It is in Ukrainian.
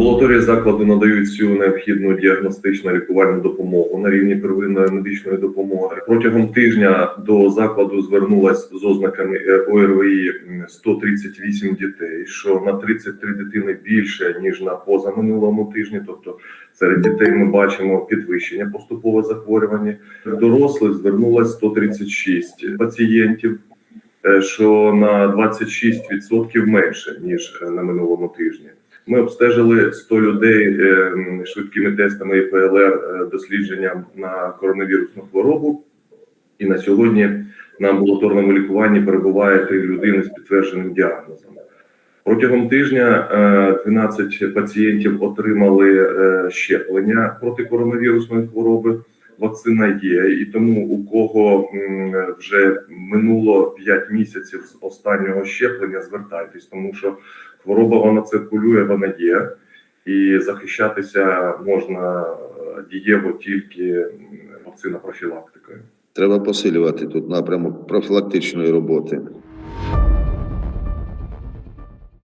Амбулаторії закладу надають всю необхідну діагностичну лікувальну допомогу на рівні первинної медичної допомоги. Протягом тижня до закладу звернулось з ознаками е, ОРВІ м, 138 дітей, що на 33 дитини більше ніж на позаминулому тижні. Тобто серед дітей ми бачимо підвищення поступове захворювання. Дорослих звернулось 136 пацієнтів. е, Що на 26% менше ніж е, на минулому тижні. Ми обстежили 100 людей е, швидкими тестами і ПЛР е, дослідженням на коронавірусну хворобу. І на сьогодні на амбулаторному лікуванні перебуває три людини з підтвердженим діагнозом. Протягом тижня е, 12 пацієнтів отримали е, щеплення проти коронавірусної хвороби. Вакцина є, і тому у кого вже минуло 5 місяців з останнього щеплення, звертайтесь, тому що хвороба вона циркулює, вона є, і захищатися можна е, дієво тільки вакцина профілактикою. Треба посилювати тут напрямок профілактичної роботи.